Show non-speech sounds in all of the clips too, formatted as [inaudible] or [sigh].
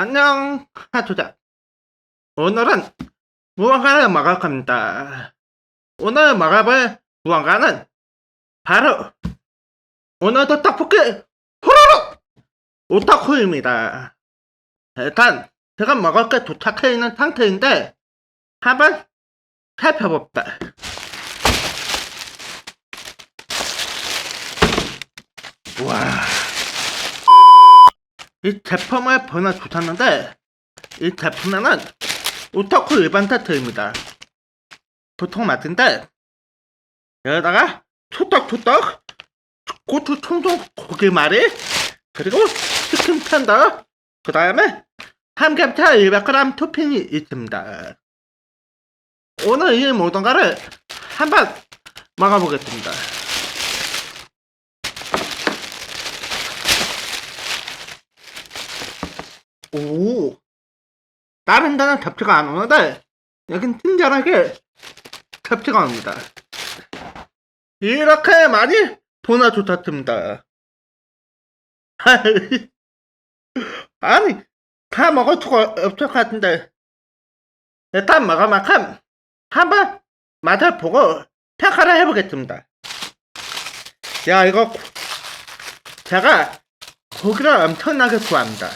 안녕, 하투자. 오늘은 무언가를 먹을 겁니다. 오늘 먹어볼 무언가는 바로 오늘도 떡볶이 호로록 오타쿠입니다. 일단 제가 먹을 게 도착해 있는 상태인데 한번 살펴봅시다. 와. 이 제품을 보내주셨는데 이 제품에는 오타쿠 일반 세트입니다. 보통 맛인데 여기다가 초떡초떡 고추 청동 고기말이 그리고 치킨 텐더 그 다음에 삼겹살 200g 토핑이 있습니다. 오늘 이 모든 거를 한번 먹어보겠습니다. 오, 다른 데는 겹치가 안 오는데, 여긴 친절하게 겹치가 옵니다. 이렇게 많이 보내주셨습니다. 아니, 다 먹을 수가 없을 것 같은데, 일단 먹을 만큼 한번 맛을 보고 평가를 해보겠습니다. 야, 이거, 고- 제가 고기를 엄청나게 좋아합니다.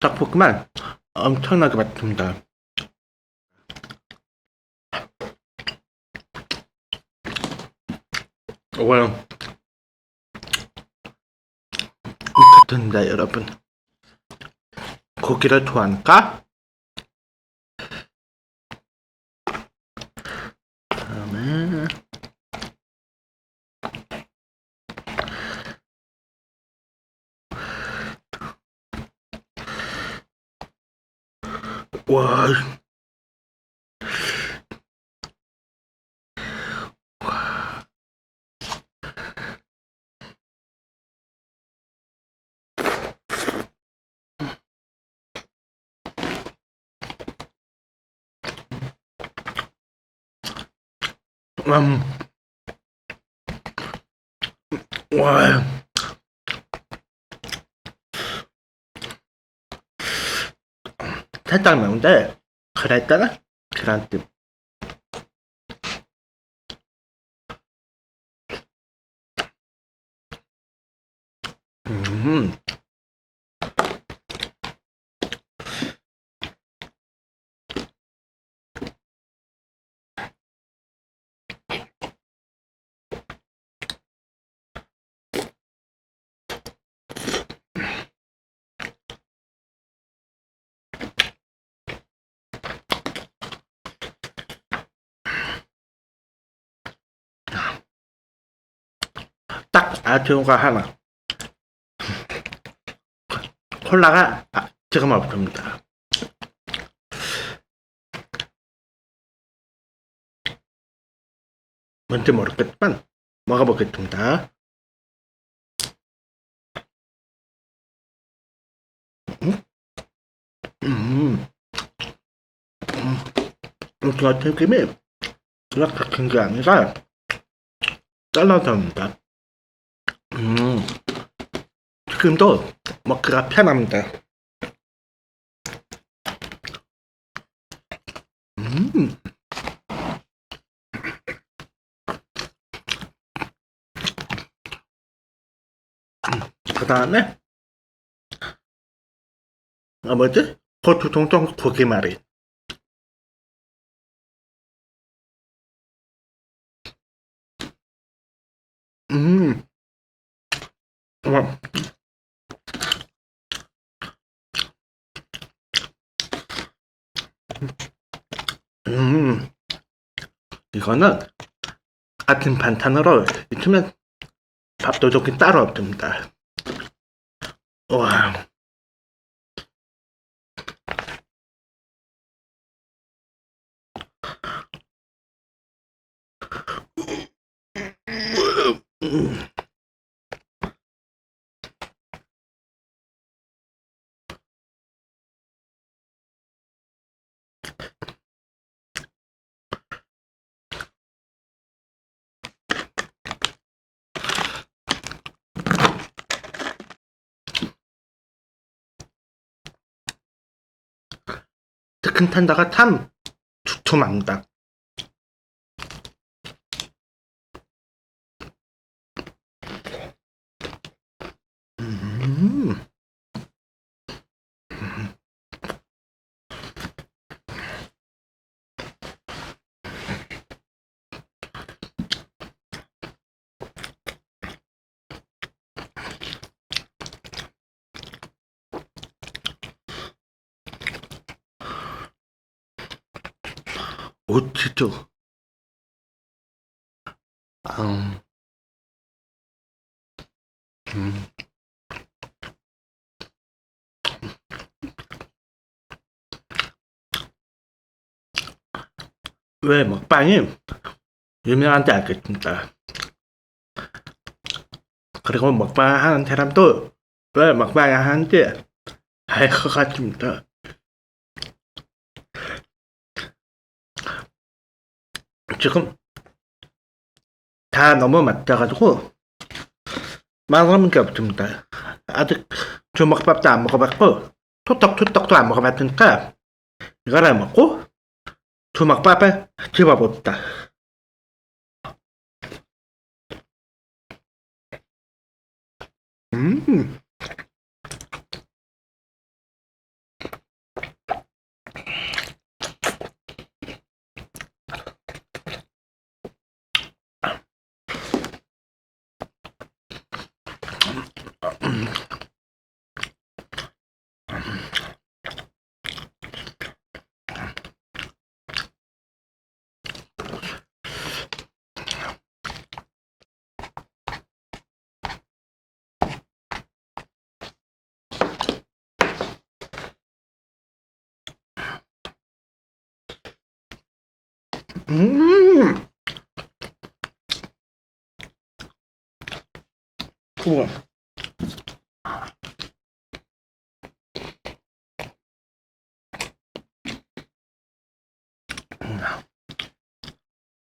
떡볶이만 엄청나게 맛집니다. 와, 미쳤습니다, 여러분. 고기를 좋아하니까. 다음에 와. 음. 와. 살짝 매운데 그랬다가 계란찜 음. 딱 아쉬운 거 하나. 콜라가 아, 지금 없습니다. 뭔지 모르겠지만 먹어보겠습니다. 음, 음, 음, 오징어 튀김이 이렇게 큰게 아니라 잘라서 합니다. 음, 지금도 먹기가 편합니다. 음. 그 다음에, 아, 뭐지? 고추 동동 고기말이. 음. 와. 음. 이거는 아침 반찬으로 있으면 밥도둑이 따로 없습니다. 와. 음. 특큰 탄다가 참 두툼합니다. 음. 오치도 음. 음. 왜 먹방이 유명한 지 알겠습니다. 그리고 먹방 하는 사람도 왜 먹방을 하는지 알 것 같습니다. 지금 다 너무 맞다가지고 말하는 게 없습니다. 아직 주먹밥도 안 먹어봤고 토떡토떡도 안 먹어봤으니까 이거를 먹고 주먹밥을 집어봅시다. 음. 음. 우와.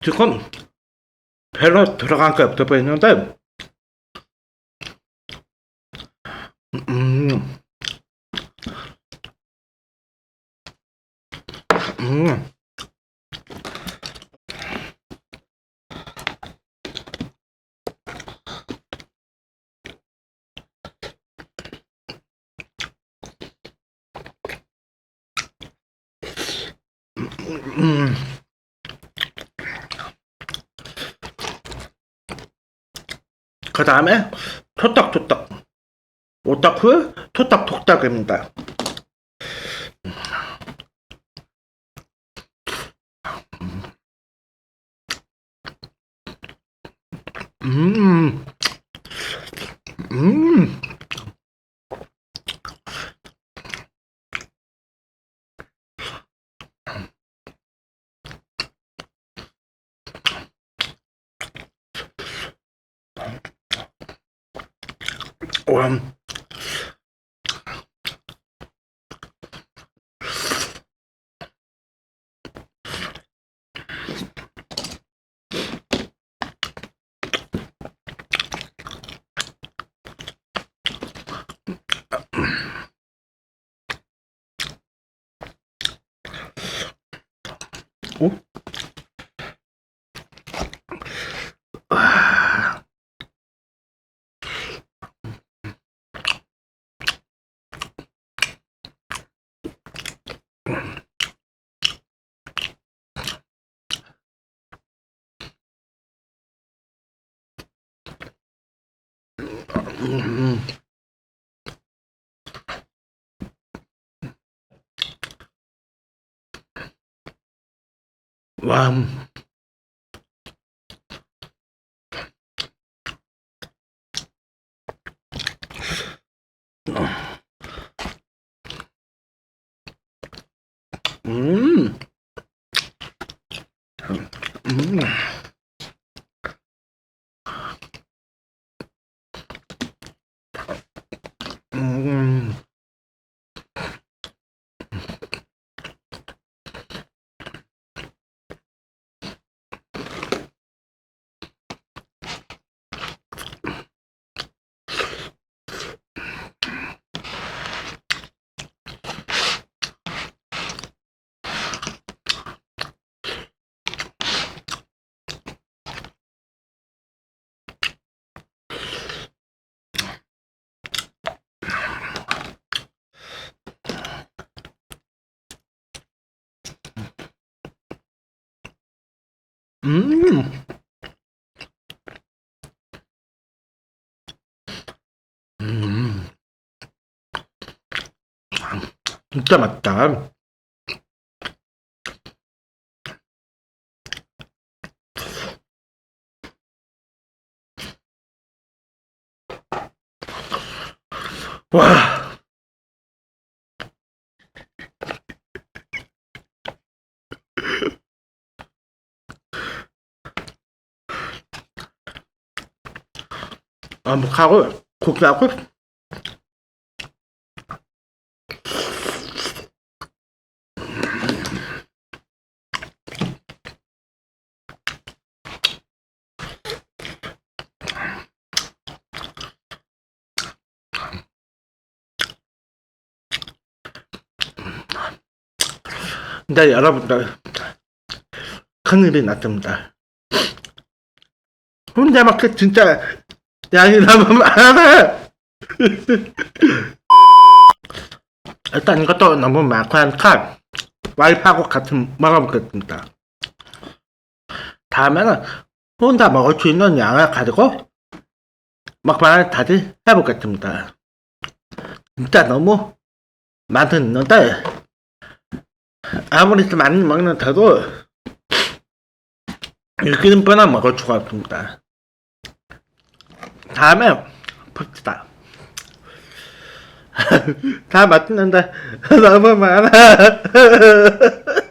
지금 별로 들어간 게 없어 보이는데, 음, 음, 음. 그 다음에 토딱토딱 오타쿠 토딱토딱입니다. 음, 음, 와, 어? 와. 음. 와, 음. 음. 음. 음. 음. 음. 진짜 맛있다. 와. 아, 뭐, 하고, 고기하고, 근데 여러분들, 큰일이 났습니다. 혼자 먹기 진짜 양이 너무 많아. 일단 이것도 너무 많고니까 와이프하고 같이 먹어보겠습니다. 다음에는 혼자 먹을 수 있는 양을 가지고 먹방을 다시 해보겠습니다. 진짜 너무 많았는데 아무리 많이 먹는데도 일기는뻔나 먹을 수가 없습니다. 다음에 봅시다. [laughs] 다 맛있는데 [laughs] 너무 많아. [laughs]